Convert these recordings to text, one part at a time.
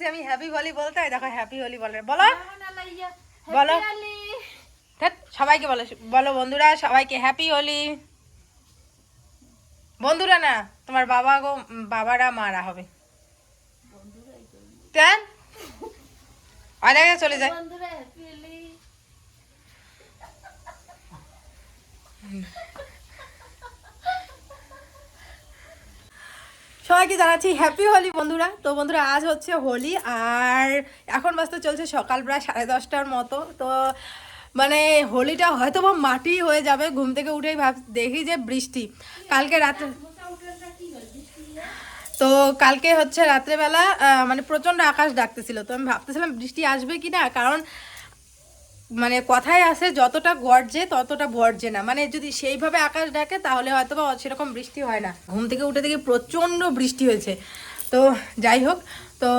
বলতেছি আমি হ্যাপি হোলি বলতে দেখো হ্যাপি হোলি বলে। বলো? বলো। সবাইকে বলো বলো বন্ধুরা সবাইকে হ্যাপি হোলি বন্ধুরা না তোমার বাবা গো বাবারা মারা হবে। কেন অনেক চলে যায়। সবাইকে জানাচ্ছি হ্যাপি হোলি বন্ধুরা। তো বন্ধুরা, আজ হচ্ছে হোলি, আর এখন বাজতে চলছে সকাল প্রায় সাড়ে দশটার মতো। তো মানে হোলিটা হয়তো বা মাটি হয়ে যাবে, ঘুম থেকে উঠেই ভাব, দেখি যে বৃষ্টি। কালকে রাত্রে তো কালকে হচ্ছে রাত্রেবেলা মানে প্রচণ্ড আকাশ ডাকতেছিল। তো আমি ভাবতেছিলাম বৃষ্টি আসবে কি না কারণ মানে কথায় আছে যতটা গর্জে, ততটা গর্জে না। মানে যদি সেইভাবে আকাশ ডাকে, তাহলে হয়তো বা সেরকম বৃষ্টি হয় না। ঘুম থেকে উঠে দেখি প্রচণ্ড বৃষ্টি হয়েছে। তো যাই হোক, তো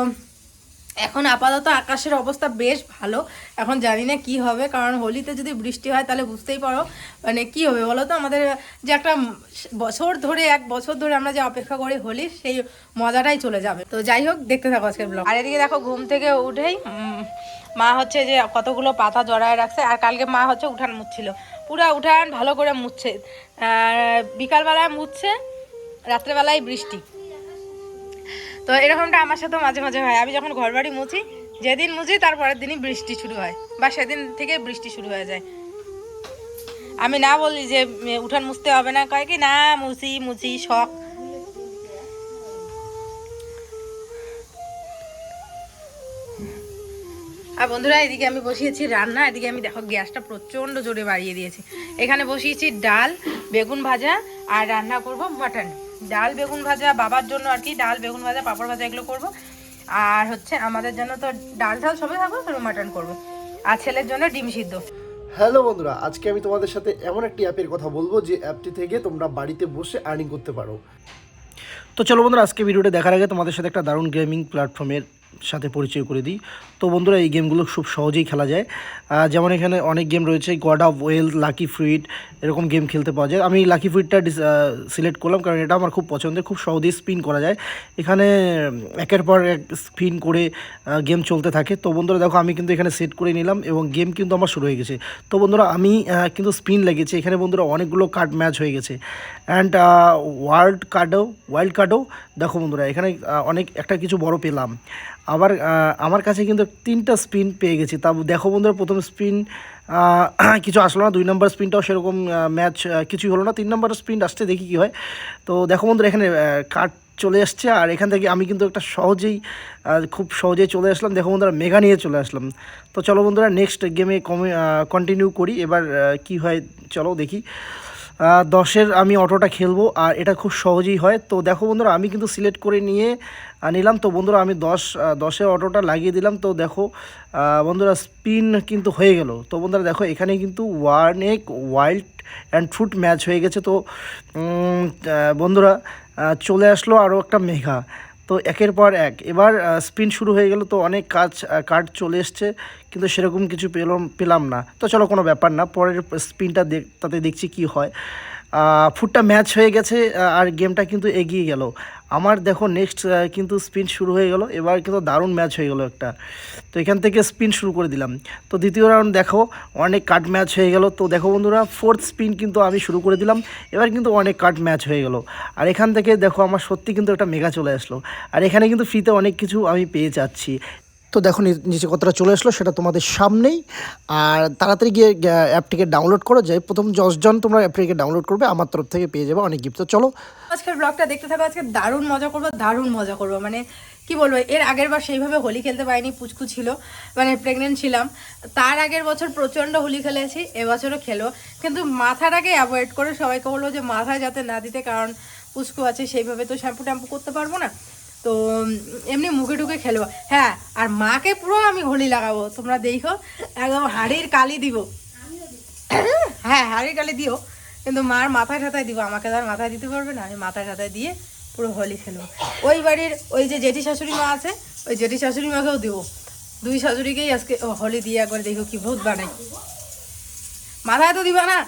এখন আপাতত আকাশের অবস্থা বেশ ভালো। এখন জানি না কি হবে, কারণ হোলিতে যদি বৃষ্টি হয়, তাহলে বুঝতেই পারো মানে কি হবে বলো তো? আমাদের যে একটা বছর ধরে, এক বছর ধরে আমরা যে অপেক্ষা করি হোলি, সেই মজাটাই চলে যাবে। তো যাই হোক, দেখতে থাকো আজকের ব্লগ আর এদিকে দেখো, ঘুম থেকে উঠেই মা হচ্ছে যে কতগুলো পাতা জড়ায় রাখছে, আর কালকে মা হচ্ছে উঠান মুছছিল। পুরা উঠান ভালো করে মুছছে। বিকালবেলায় মুছছে, রাত্রেবেলায় বৃষ্টি। তো এরকমটা আমার সাথে মাঝে মাঝে হয়। আমি যখন ঘর বাড়ি মুছি, যেদিন মুছি তারপরের দিনই বৃষ্টি শুরু হয়, বা সেদিন থেকে বৃষ্টি শুরু হয়ে যায়। আমি না বলি যে, উঠান মুছতে হবে না। কয় কি, না, মুছি মুছি, শখ আর বন্ধুরা, এদিকে আমি বসিয়েছি রান্না, এদিকে আমি দেখো গ্যাসটা প্রচণ্ড জোরে বাড়িয়ে দিয়েছি। এখানে বসিয়েছি ডাল, বেগুন ভাজা আর রান্না করব মাটন। ডাল, বেগুন ভাজা বাবার জন্য আর কি, ডাল, বেগুন ভাজা, পাপড় ভাজা এগুলো করব। আর হচ্ছে আমাদের জন্য তো ডাল ঢাল সবই থাকব মাটন করব। আর ছেলের জন্য ডিম সিদ্ধ। হ্যালো বন্ধুরা, আজকে আমি তোমাদের সাথে এমন একটি অ্যাপের কথা বলব, যে অ্যাপটি থেকে তোমরা বাড়িতে বসে আর্নিং করতে পারো। তো চলো বন্ধুরা, আজকে ভিডিওটা দেখার আগে তোমাদের সাথে একটা দারুণ গেমিং প্ল্যাটফর্মের সাথে পরিচয় করে দিই। তো বন্ধুরা, এই গেমগুলো খুব সহজেই খেলা যায়। যেমন এখানে অনেক গেম রয়েছে God of Wealth Lucky Fruit এরকম গেম খেলতে পাওয়া যায়। আমি লাকি ফ্রুইটটা সিলেক্ট করলাম কারণ এটা আমার খুব পছন্দের, খুব সহজেই স্পিন করা যায়। এখানে একের পর এক স্পিন করে গেম চলতে থাকে। তো বন্ধুরা, দেখো আমি কিন্তু এখানে সেট করে নিলাম এবং গেম কিন্তু আমার শুরু হয়ে গেছে। তো বন্ধুরা, আমি কিন্তু স্পিন লেগেছে। এখানে বন্ধুরা অনেকগুলো কার্ড ম্যাচ হয়ে গেছে। অ্যান্ড ওয়ার্ল্ড কার্ডও ওয়াইল্ড কার্ডও দেখো বন্ধুরা, এখানে অনেক, একটা কিছু বড় পেলাম। আবার আমার কাছে কিন্তু তিনটা স্পিন পেয়ে গেছি। তা দেখো বন্ধুরা, প্রথম স্পিন কিছু আসলো না, দুই নম্বর স্পিনটাও সেরকম ম্যাচ কিছুই হলো না। তিন নম্বর স্পিন আসতে দেখি কি হয়। তো দেখো বন্ধুরা, এখানে কার্ড চলে আসছে, আর এখান থেকে আমি কিন্তু একটা সহজেই খুব সহজেই চলে আসলাম। দেখো বন্ধুরা মেগা নিয়ে চলে আসলাম। তো চলো বন্ধুরা নেক্সট গেমে কমে কন্টিনিউ করি। এবার কি হয়, চলো দেখি। দশের আমি অটোটা খেলব, আর এটা খুব সহজেই হয়। তো দেখো বন্ধুরা, আমি কিন্তু সিলেক্ট করে নিয়ে নিলাম। তো বন্ধুরা, আমি দশ দশের অটোটা লাগিয়ে দিলাম। তো দেখো বন্ধুরা, স্পিন কিন্তু হয়ে গেল। তো বন্ধুরা, দেখো, এখানে কিন্তু ওয়ান এক ওয়াইল্ড অ্যান্ড ফুট ম্যাচ হয়ে গেছে। তো বন্ধুরা চলে আসলো আরও একটা মেঘা। তো একের পর এক। এবার স্পিন শুরু হয়ে গেল তো অনেক কাজ কার্ড চলে এসছে, কিন্তু সেরকম কিছু পেলাম পেলাম না। তো চলো কোনো ব্যাপার না, পরের স্পিনটা দেখ, তাতে দেখছি কি হয়। ফুটটা ম্যাচ হয়ে গেছে আর গেমটা কিন্তু এগিয়ে গেল। আমার দেখো নেক্সট কিন্তু স্পিন শুরু হয়ে গেল, এবার কিন্তু দারুণ ম্যাচ হয়ে গেল একটা। তো এখান থেকে স্পিন শুরু করে দিলাম। তো দ্বিতীয় রাউন্ড দেখো, অনেক কাট ম্যাচ হয়ে গেল। তো দেখো বন্ধুরা ফোর্থ স্পিন কিন্তু আমি শুরু করে দিলাম, এবার কিন্তু অনেক কাট ম্যাচ হয়ে গেল। আর এখান থেকে দেখো, আমার সত্যি কিন্তু একটা মেগা চলে আসলো। আর এখানে কিন্তু ফ্রিতে অনেক কিছু আমি পেয়ে যাচ্ছি। তো দেখো নিচে কতটা চলে আসলো, সেটা তোমাদের সামনেই। আর তাড়াতাড়ি গিয়ে অ্যাপটিকে ডাউনলোড করো যাই প্রথম দশজন তোমরা অ্যাপটিকে ডাউনলোড করবে, আমার তরফ থেকে পেয়ে যাবে অনেক গিফট তো চলো। আজকের ব্লগটা দেখতে থাকো, আজকে দারুণ মজা করব, দারুণ মজা করব। মানে কি বলব, এর আগের বার সেইভাবে হোলি খেলতে পারিনি, পুচকু ছিল মানে প্রেগনেন্ট ছিলাম। তার আগের বছর প্রচণ্ড হোলি খেলেছি, এবছরও খেলো কিন্তু মাথাটাকে অ্যাভয়েড করে সবাইকে বলব যে মাথায় যাতে না দিতে, কারণ পুচকু আছে, সেইভাবে তো শ্যাম্পু ট্যাম্পু করতে পারব না। তো এমনি মুখে টুকে খেলব হ্যাঁ আর মাকে পুরো আমি হোলি লাগাবো, তোমরা দেখো, একদম হাড়ির কালি দিব। হ্যাঁ হাড়ির কালি দিও, কিন্তু মার মাথায় ঠাতায় দিব, আমাকে তো আর মাথায় দিতে পারবে না, আমি মাথায় ঠাতায় দিয়ে পুরো হোলি খেলব। ওই বাড়ির ওই যে জেঠি শাশুড়ি মা আছে, ওই জেঠি শাশুড়ি মাকেও দিব। দুই শাশুড়িকেই আজকে হোলি দিয়ে একবার দেখো কি ভূত বানাই মাথায় তো দিবা না।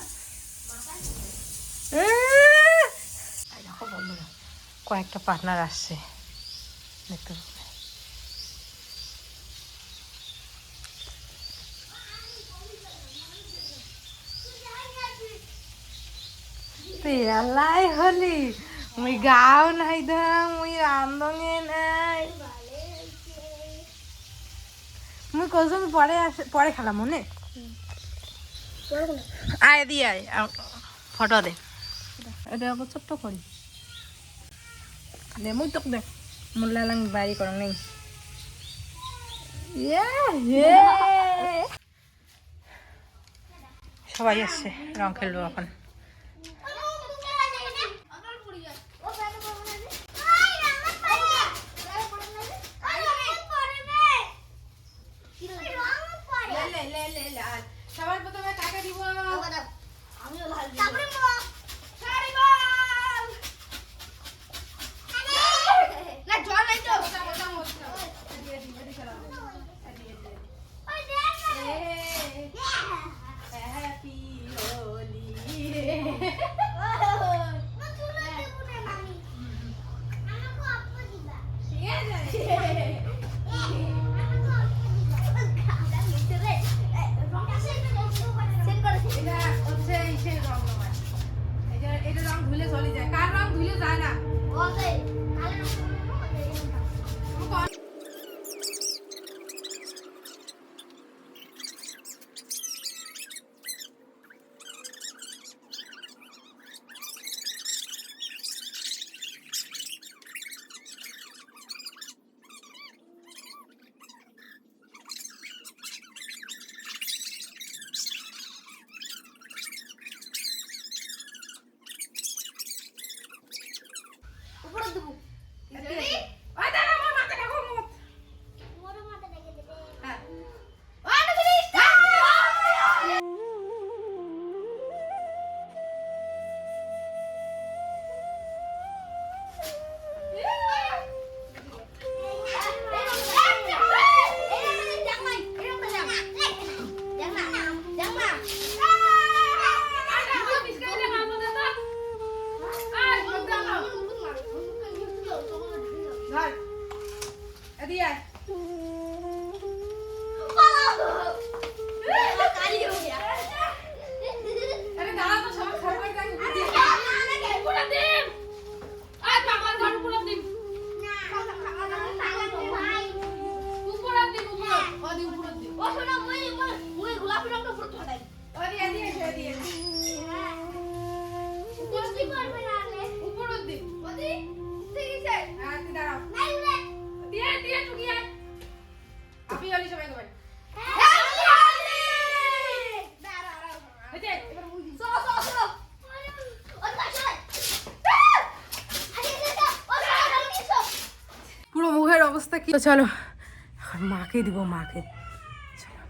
কয়েকটা পার্টনার আসছে। দেখতে পাবে পেয়ালাই হলি মুই গাও নাই দাম মুই রান্ধনে নাই মুই কজন পরে আসে পরে খেলাম মনে আয় দি আয় ফটো দে এটা ছোট্ট করি দে মুই তোকে দেখ মোল্লা লাং বাড়ি করং নেই। সবাই আসছে রং খেলব এখন। সবার প্রথমে কাকে দিব? তারপরে রং ধুলে চলো মাকে দিব মাকে চলো।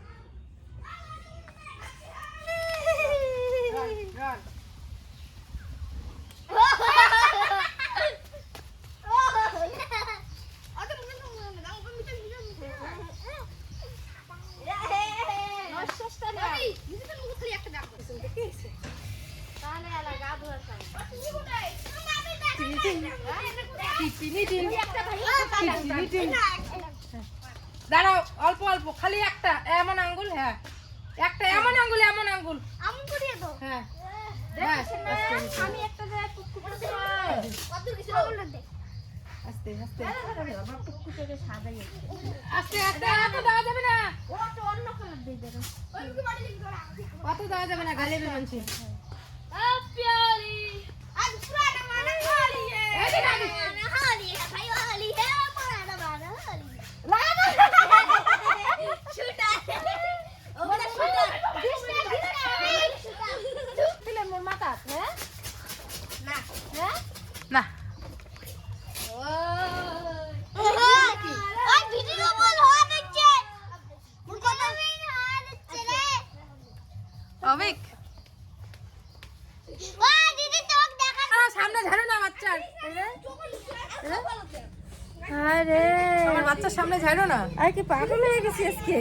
দাঁড়াও অল্প অল্প খালি একটা এমন আঙ্গুল হ্যাঁ একটা এমন আঙ্গুল এমন আঙ্গুল হ্যাঁ ব্যাস, আস্তে, আস্তে। আমি একটা জায়গায় কুকুর কত কিছু আস্তে আস্তে আস্তে এত দেওয়া যাবে না। অন্য কালার দিয়ে দেবো অত দেওয়া যাবে না গালে বেরোচ্ছে আরে। আমার বাচ্চার সামনে না। আর কি পাগল হয়ে গেছি আজকে?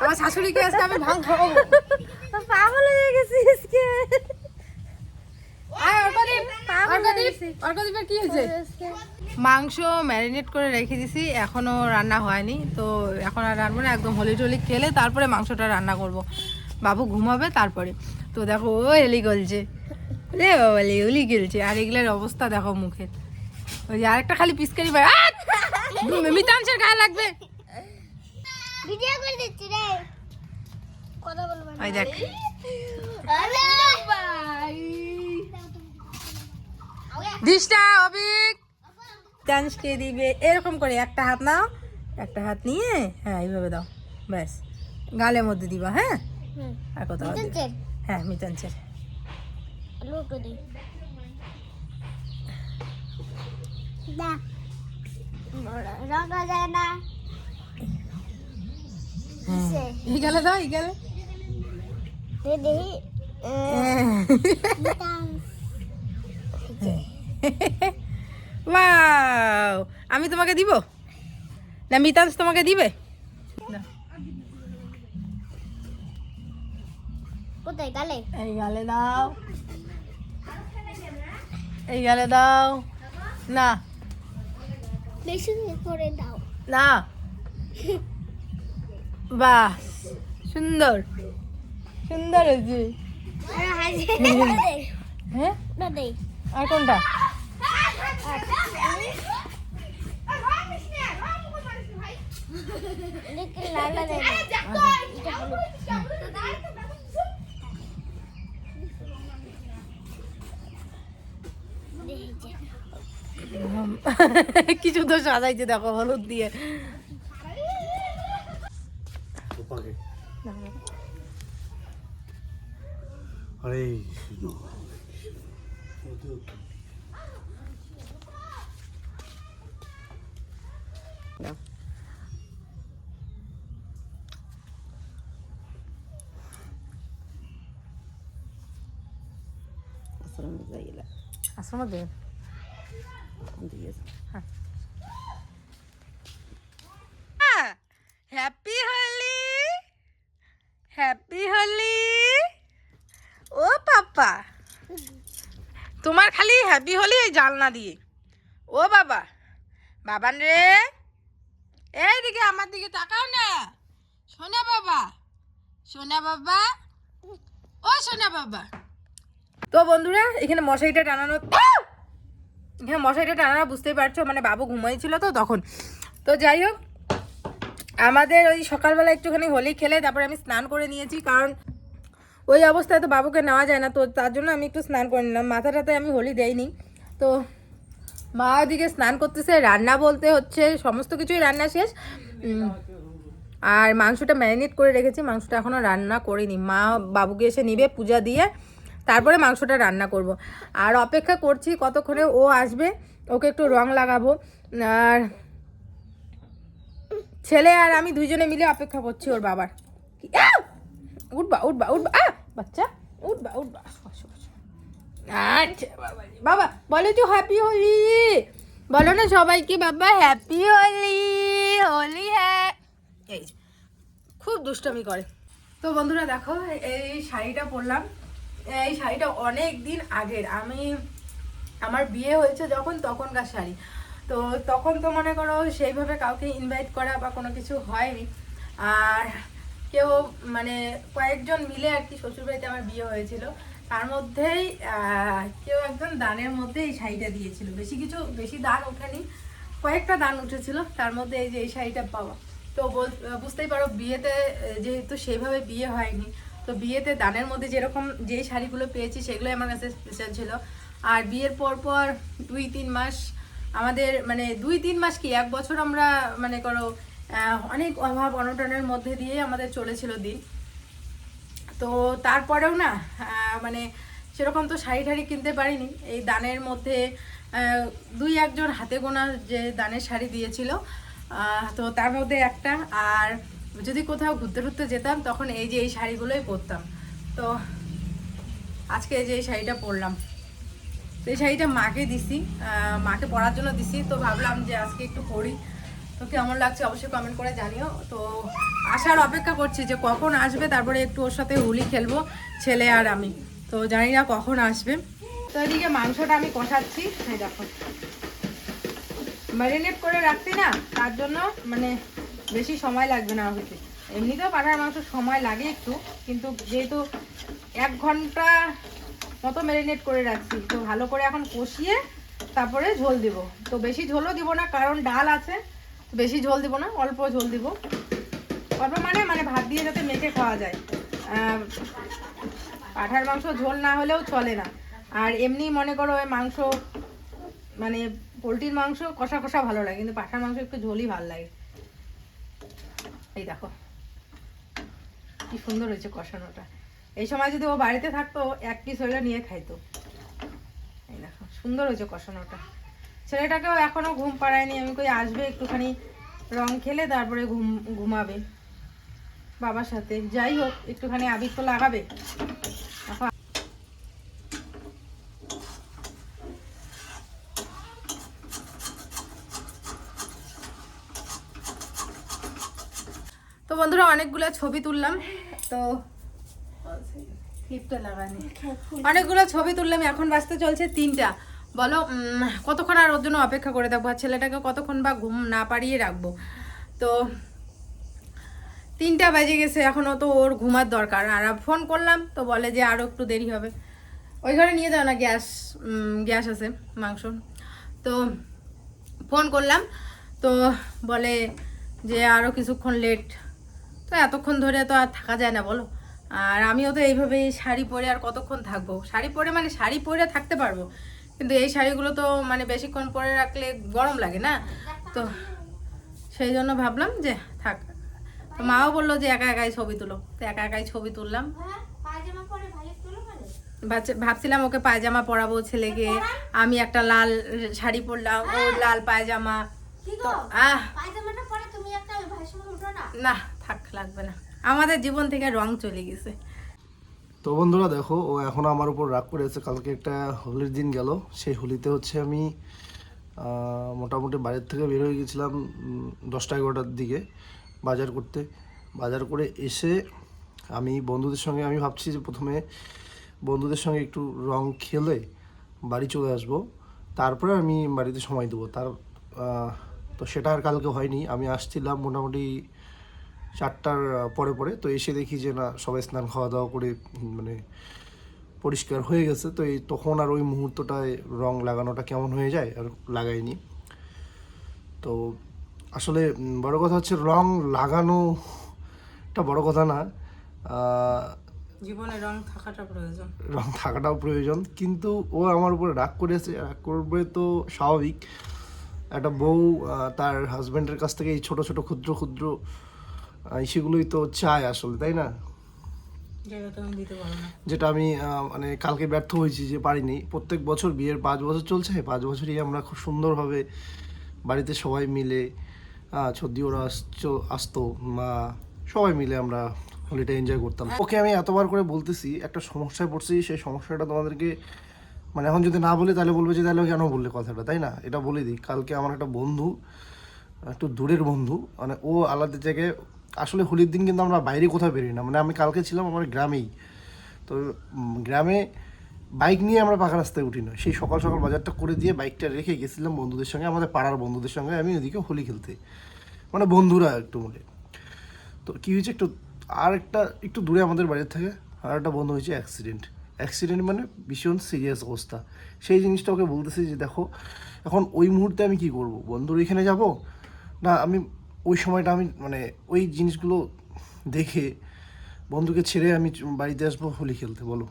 আমার শাশুড়িকে আজকে আমি ভাঙ খাব। পাগল হয়ে গেছি আজকে। মাংস ম্যারিনেট করে রেখে দিছি এখনও রান্না হয়নি। তো এখন আর রান্না না একদম হলি টলি খেলে তারপরে মাংসটা রান্না করব। বাবু ঘুমাবে তারপরে। তো দেখো ও এলি গলছে। রে বাবা লে উলি গেলছে। আর এগুলোর অবস্থা দেখো মুখের ওই আরেকটা খালি পিসকারি ভাই মিতাংশের গায়ে লাগবে। ভিডিও করে দিচ্ছি রে। কথা বলব না। দেখ। দিশটা অবিক মিতাংশকে দিবে। এরকম করে একটা হাত নাও একটা হাত নিয়ে হ্যাঁ এইভাবে দাও। ব্যাস। গালের মধ্যে দিবা হ্যাঁ? আর কোথাও হ্যাঁ মিতাংশের লোক দি না রঙা যায় না কিসে? এই গেলে দাও এই গেলে দে দেহি মিতান ওয়াও আমি তোমাকে দিব না মিতাংশ তোমাকে দিবে না। কোথায় গালে এই গালে দাও এই গালে দাও। না। বাহ সুন্দর। সুন্দর হয়েছে হ্যাঁ? আর কোনটা লাল এটা হলুদ দেখি কিছু তো সাজাইছে দেখো হলুদ দিয়ে। ওপাকে। আরে আশ্রম দেবে হ্যাপি হোলি হ্যাপি হোলি ও তোমার খালি হ্যাপি হোলি এই জালনা দিয়ে। ও বাবা। বাবান রে। এইদিকে আমার দিকে তাকাও না। সোনা বাবা। সোনা বাবা। ও সোনা বাবা। তো বন্ধুরা, এখানে মশারিটা টানানো হ্যাঁ মশারিটা টানানো বুঝতেই পারছ মানে বাবু ঘুমাইছিল তো তখন। তো যাই হোক, আমাদের ওই সকালবেলা একটুখানি হোলি খেলে তারপরে আমি স্নান করে নিয়েছি, কারণ ওই অবস্থায় তো বাবুকে নেওয়া যায় না, তো তার জন্য আমি একটু স্নান করে নিলাম। মাথাটাতে আমি হোলি দেইনি। তো মা ওদিকে স্নান করতেছে, রান্না বলতে হচ্ছে, সমস্ত কিছুই রান্না শেষ। আর মাংসটা ম্যারিনেট করে রেখেছি, মাংসটা এখনও রান্না করিনি। মা বাবুকে এসে নিবে, পূজা দিয়ে। তারপরে মাংসটা রান্না করব। আর অপেক্ষা করছি কতক্ষণে ও আসবে ওকে একটু রং লাগাবো। আর ছেলে আর আমি দুইজনে মিলে অপেক্ষা করছি ওর বাবার! উঠবা উঠবা উঠবা আ বাচ্চা? উঠবা উঠবা। আচ্ছা বাবা বাবা বলো তো হ্যাপি হোলি? বলো না সবাইকে বাবা হ্যাপি হোলি হোলি হ্যাঁ। খুব দুষ্টামি করে। তো বন্ধুরা দেখো এই শাড়িটা পরলাম। এই শাড়িটা অনেক দিন আগের। আমি, আমার বিয়ে হয়েছে যখন তখনকার শাড়ি। তো তখন তো মনে করো সেইভাবে কাউকে ইনভাইট করা বা কোনো কিছু হয়নি। আর কেউ মানে কয়েকজন মিলে আর কি শ্বশুরবাড়িতে আমার বিয়ে হয়েছিল। তার মধ্যেই কেউ একজন দানের মধ্যে এই শাড়িটা দিয়েছিল। বেশি কিছু, বেশি দান ওঠেনি। কয়েকটা দান উঠেছিল, তার মধ্যে এই যে এই শাড়িটা পাওয়া। তো বুঝতেই পারো বিয়েতে, যেহেতু সেইভাবে বিয়ে হয়নি তো বিয়েতে দানের মধ্যে যেরকম যেই শাড়িগুলো পেয়েছি সেগুলোই আমার কাছে স্পেশাল ছিল। আর বিয়ের পর পর দুই, তিন মাস আমাদের মানে দুই, তিন মাস কি, এক বছর আমরা মানে করো অনেক অভাব অনটনের মধ্যে দিয়ে আমাদের চলেছিল দিন। তো তারপরেও না মানে সেরকম তো শাড়ি ঠাড়ি কিনতে পারিনি। এই দানের মধ্যে দুই, একজন হাতে গোনা যে দানের শাড়ি দিয়েছিল তো তার মধ্যে একটা। আর যদি কোথাও ঘুরতে ঘুরতে যেতাম, তখন এই যে এই শাড়িগুলোই পরতাম। তো আজকে এই যে এই শাড়িটা পরলাম। তো এই শাড়িটা মাকে দিছি মাকে পরার জন্য দিছি। তো ভাবলাম যে আজকে একটু পরি। তো কেমন লাগছে অবশ্যই কমেন্ট করে জানিও। তো আসার অপেক্ষা করছি যে কখন আসবে, তারপরে একটু ওর সাথে হোলি খেলব, ছেলে আর আমি। তো জানি না কখন আসবে। তো এদিকে মাংসটা আমি কষাচ্ছি। হ্যাঁ দেখো। ম্যারিনেট করে রাখছি না, তার জন্য মানে বেশি সময় লাগবে না হতে এমনিতেও পাঠার মাংস সময় লাগে একটু, কিন্তু যেহেতু এক ঘণ্টা মতো ম্যারিনেট করে রাখছি, তো ভালো করে এখন কষিয়ে তারপরে ঝোল দিব। তো বেশি ঝোলও দিব না, কারণ ডাল আছে বেশি ঝোল দিব না, অল্প ঝোল দিব। অল্প মানে মানে ভাত দিয়ে যাতে মেখে খাওয়া যায়। পাঠার মাংস ঝোল না হলেও চলে না। আর এমনি মনে করো ওই মাংস মানে পোলট্রির মাংস কষা কষা ভালো লাগে, কিন্তু পাঠার মাংস একটু ঝোলই ভালো লাগে। এই দেখো। কি সুন্দর হয়েছে কষানোটা। এই সময় যদি ও বাড়িতে থাকতো, এক পিস ওইটা নিয়ে খাইতো। এই দেখো, সুন্দর হয়েছে কষানোটা। ছেলেটাকেও এখনও ঘুম পাড়ায়নি। আমি কই, আসবে একটুখানি রং খেলে তারপরে ঘুম, ঘুমাবে। বাবার সাথে। যাই হোক, একটুখানি আবির তো লাগাবে এখন তো বন্ধুরা অনেকগুলো ছবি তুললাম, তো লাগানি। অনেকগুলো ছবি তুললাম, এখন বাজতে চলছে তিনটা। বলো কতক্ষণ আর ওর জন্য অপেক্ষা করে দেখব আর ছেলেটাকে কতক্ষণ বা ঘুম না পাড়িয়ে রাখব? তো তিনটা বাজে গেছে এখনও তো ওর ঘুমার দরকার। আর ফোন করলাম, তো বলে যে আরও একটু দেরি হবে। ওই ঘরে নিয়ে যাও না, গ্যাস গ্যাস আছে, মাংস। তো ফোন করলাম, তো বলে যে আরও কিছুক্ষণ লেট তো এতক্ষণ ধরে তো আর থাকা যায় না বলো। আর আমিও তো এইভাবেই শাড়ি পরে আর কতক্ষণ থাকব? শাড়ি পরে মানে শাড়ি পরে থাকতে পারব কিন্তু এই শাড়িগুলো তো মানে বেশিক্ষণ পরে রাখলে গরম লাগে না। তো সেই জন্য ভাবলাম যে থাক। তো মাও বলল যে একা একাই ছবি তুলো। তো একা একাই ছবি তুললাম। ভাবছিলাম ওকে পায়জামা পরাবো ছেলেকে। আমি একটা লাল শাড়ি পরলাম ও লাল পায়জামা। তো আহ। না। থাক, লাগবে না। আমাদের জীবন থেকে রং চলে গেছে। তো বন্ধুরা দেখো, ও এখনও আমার উপর রাগ করে আছে। কালকে একটা হোলির দিন গেল। সেই হোলিতে হচ্ছে আমি মোটামুটি বাড়ির থেকে বের হয়ে গেছিলাম দশটা এগারোটার দিকে বাজার করতে। বাজার করে এসে আমি বন্ধুদের সঙ্গে, আমি ভাবছি যে প্রথমে বন্ধুদের সঙ্গে একটু রং খেলে বাড়ি চলে আসব। তারপরে আমি বাড়িতে সময় দেবো। তার তো সেটা আর কালকে হয়নি। আমি আসছিলাম মোটামুটি চারটার পরে পরে। তো এসে দেখি যে না সবাই স্নান খাওয়া দাওয়া করে মানে পরিষ্কার হয়ে গেছে। তো এই তখন আর ওই মুহূর্তটায় রং লাগানোটা কেমন হয়ে যায় আর লাগাইনি। তো আসলে বড় কথা হচ্ছে রং লাগানোটা বড় কথা না। জীবনে রং থাকাটা প্রয়োজন। রং থাকাটাও প্রয়োজন। কিন্তু ও আমার উপরে রাগ করেছে। রাগ করবে তো স্বাভাবিক। একটা বউ তার হাজব্যান্ডের কাছ থেকে এই ছোট ছোট ক্ষুদ্র ক্ষুদ্র সেগুলোই তো চায় আসলে তাই না? যেটা আমি মানে কালকে ব্যর্থ হয়েছি যে পারিনি। প্রত্যেক বছর বিয়ের পাঁচ বছর চলছে পাঁচ বছরই আমরা খুব সুন্দরভাবে বাড়িতে সবাই মিলে ছদ্দি ওরা আসতো আসতো মা সবাই মিলে আমরা হোলিটা এনজয় করতাম। ওকে আমি এতবার করে বলতেছি একটা সমস্যায় পড়ছি সেই সমস্যাটা তোমাদেরকে মানে এখন যদি না বলি তাহলে বলবে যে তাহলে কেন বললে কথাটা? তাই না? এটা বলে দিই। কালকে আমার একটা বন্ধু একটু দূরের বন্ধু মানে ও আলাদা জায়গায় আসলে হোলির দিন কিন্তু আমরা বাইরে কোথাও বেরোই না। মানে আমি কালকে ছিলাম আমার গ্রামেই। তো গ্রামে বাইক নিয়ে আমরা পাকা রাস্তায় উঠি না। সেই সকাল সকাল বাজারটা করে দিয়ে বাইকটা রেখে গেছিলাম বন্ধুদের সঙ্গে, আমাদের পাড়ার বন্ধুদের সঙ্গে, আমি ওদিকে হোলি খেলতে। মানে বন্ধুরা একটু বলে তো কী হয়েছে একটু, আর একটা, একটু দূরে আমাদের বাড়ির থেকে আর একটা বন্ধু হয়েছে অ্যাক্সিডেন্ট অ্যাক্সিডেন্ট মানে ভীষণ সিরিয়াস অবস্থা। সেই জিনিসটা ওকে বলতেছি যে, দেখো, এখন ওই মুহূর্তে আমি কি করব? বন্ধুর এখানে যাব? না, আমি ওই সময়টা আমি মানে ওই জিনিসগুলো দেখে বন্ধুকে ছেড়ে আমি বাড়িতে আসব হোলি খেলতে, বলো।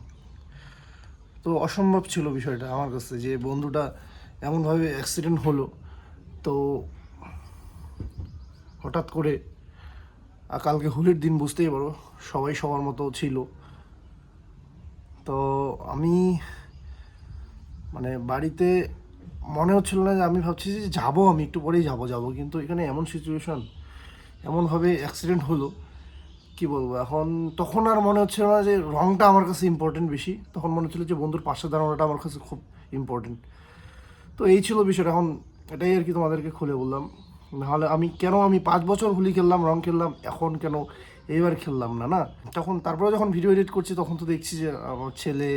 তো অসম্ভব ছিল বিষয়টা আমার কাছে যে বন্ধুটা এমনভাবে অ্যাক্সিডেন্ট হলো, তো হঠাৎ করে, আর কালকে হোলির দিন বুঝতেই পারো, সবাই সবার মতো ছিল। তো আমি মানে বাড়িতে মনে হচ্ছিল না যে আমি ভাবছি যে যাব আমি, একটু পরেই যাব যাব। কিন্তু এখানে এমন সিচুয়েশন এমনভাবে অ্যাক্সিডেন্ট হলো, কি বলব? এখন তখন আর মনে হচ্ছিল না যে রংটা আমার কাছে ইম্পর্টেন্ট বেশি। তখন মনে হচ্ছিল যে বন্ধুর পাশে দাঁড়ানোটা আমার কাছে খুব ইম্পর্টেন্ট তো এই ছিল বিষয়টা। এখন এটাই আর কি তোমাদেরকে খুলে বললাম। নাহলে আমি, কেন আমি পাঁচ বছর হোলি খেললাম, রং খেললাম, এখন কেন এইবার খেললাম না না? তখন তারপরে যখন ভিডিও এডিট করছি তখন তো দেখছি যে আমার ছেলে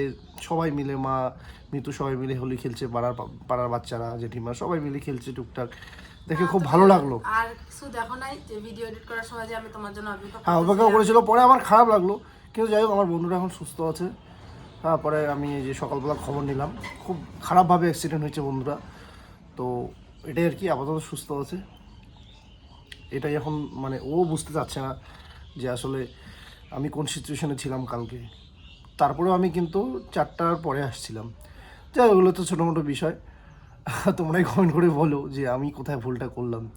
সবাই মিলে মা মিতু সবাই মিলে হোলি খেলছে পাড়ার পাড়ার বাচ্চারা জেঠিমা সবাই মিলে খেলছে টুকটাক। দেখে খুব ভালো লাগল। আর কিছু দেখো নাই যে ভিডিও এডিট করার সময় যে আমি তোমার জন্য অপেক্ষা হ্যাঁ অপেক্ষা করেছিল পরে আমার খারাপ লাগল। কিন্তু যাই হোক আমার বন্ধুরা এখন সুস্থ আছে। তারপরে আমি এই যে সকালবেলা খবর নিলাম। খুব খারাপভাবে অ্যাক্সিডেন্ট হয়েছে বন্ধুরা। তো এটাই আর কি আপাতত সুস্থ আছে। এটাই এখন মানে ও বুঝতে চাচ্ছে না যে আসলে আমি কোন সিচুয়েশনে ছিলাম কালকে। তারপরেও আমি কিন্তু চারটার পরে আসছিলাম। যাই ওগুলো তো ছোটো মোটো বিষয়। তোমরাই কমেন্ট করে বলো যে আমি কোথায় ভুলটা করলাম।